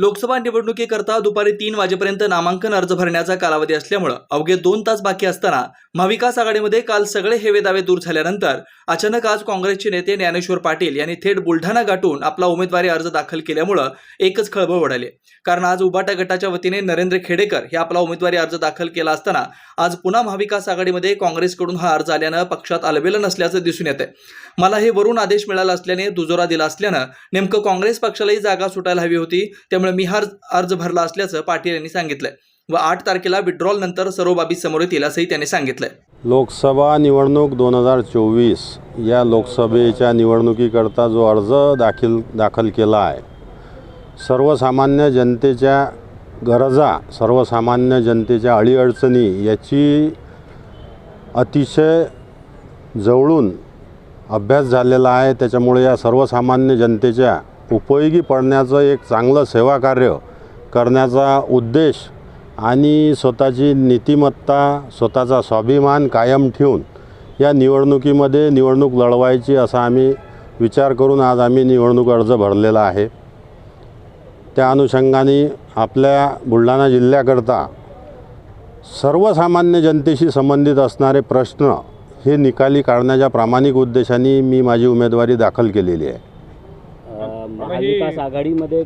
लोकसभा निवडणुकीकरता दुपारी तीन वाजेपर्यंत नामांकन अर्ज भरण्याचा कालावधी असल्यामुळं अवघे दोन तास बाकी असताना महाविकास आघाडीमध्ये काल सगळे हेवे दावे दूर झाल्यानंतर अचानक आज काँग्रेसचे नेते ज्ञानेश्वर पाटील यांनी थेट बुलढाणा गाठून आपला उमेदवारी अर्ज दाखल केल्यामुळं एकच खळबळ उडाली. कारण आज उबाटा गटाच्या वतीने नरेंद्र खेडेकर हे आपला उमेदवारी अर्ज दाखल केला असताना आज पुन्हा महाविकास आघाडीमध्ये काँग्रेसकडून हा अर्ज आल्यानं पक्षात अलबेलं नसल्याचं दिसून येतंय. मला हे वरून आदेश मिळाला असल्याने दुजोरा दिला असल्यानं नेमकं काँग्रेस पक्षालाही जागा सुटायला हवी होती. त्यामुळे मी हा अर्ज भरला असल्याचं पाटील यांनी सांगितलंय. व आठ तारखेला विड्रॉल नंतर सर्व बाबी समोर येतील असंही त्यांनी सांगितलंय. लोकसभा निवडणूक दोन हजार चोवीस. या लोकसभेच्या निवडणुकीकरता जो अर्ज दाखल दाखल केला आहे सर्वसामान्य जनतेच्या गरजा सर्वसामान्य जनतेच्या अडीअडचणी याची अतिशय जवळून अभ्यास झालेला आहे. त्याच्यामुळे या सर्वसामान्य जनतेच्या उपयोगी पडण्याचं एक चांगलं सेवाकार्य करण्याचा उद्देश आणि स्वतःची नीतिमत्ता स्वतःचा स्वाभिमान कायम ठेवून या निवडणुकीमध्ये निवडणूक लढवायची असा आम्ही विचार करून आज आम्ही निवडणूक अर्ज भरलेला आहे. त्या अनुषंगाने आपल्या बुलढाणा जिल्ह्याकरता सर्वसामान्य जनतेशी संबंधित असणारे प्रश्न हे निकाली काढण्याच्या प्रामाणिक उद्देशाने मी माझी उमेदवारी दाखल केलेली आहे. महाविकास आघाडीमध्ये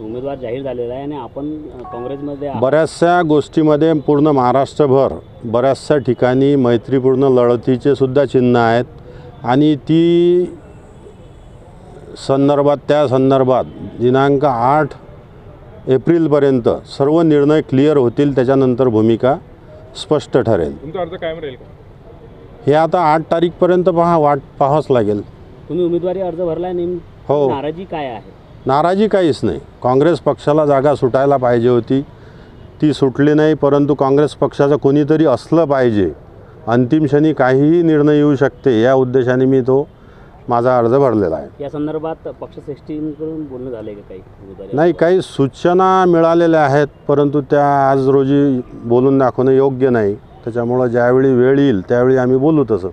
उमेदवार जाहीर झालेला आहे आणि आपण काँग्रेसमध्ये. बऱ्याचशा गोष्टीमध्ये पूर्ण महाराष्ट्रभर बऱ्याचशा ठिकाणी मैत्रीपूर्ण लढतीचे सुद्धा चिन्ह आहेत. आणि ती संदर्भात त्या संदर्भात दिनांक आठ एप्रिलपर्यंत सर्व निर्णय क्लिअर होतील त्याच्यानंतर भूमिका स्पष्ट ठरेल. तुमचा अर्ज कायम राहील का? हे आता आठ तारीखपर्यंत पहा वाट पाहावंच लागेल. तुम्ही उमेदवारी अर्ज भरलाय नेम हो. नाराजी काय आहे? नाराजी काहीच नाही. काँग्रेस पक्षाला जागा सुटायला पाहिजे होती. ती सुटली नाही परंतु काँग्रेस पक्षाचं कोणीतरी असलं पाहिजे. अंतिम क्षणी काहीही निर्णय येऊ शकते या उद्देशाने मी तो माझा अर्ज भरलेला आहे. या संदर्भात पक्षश्रेष्ठींकडून बोलणं झालंय का काही? नाही काही सूचना मिळालेल्या आहेत परंतु त्या आज रोजी बोलून दाखवणं योग्य नाही. त्याच्यामुळं ज्यावेळी वेळ येईल त्यावेळी आम्ही बोलू तसं.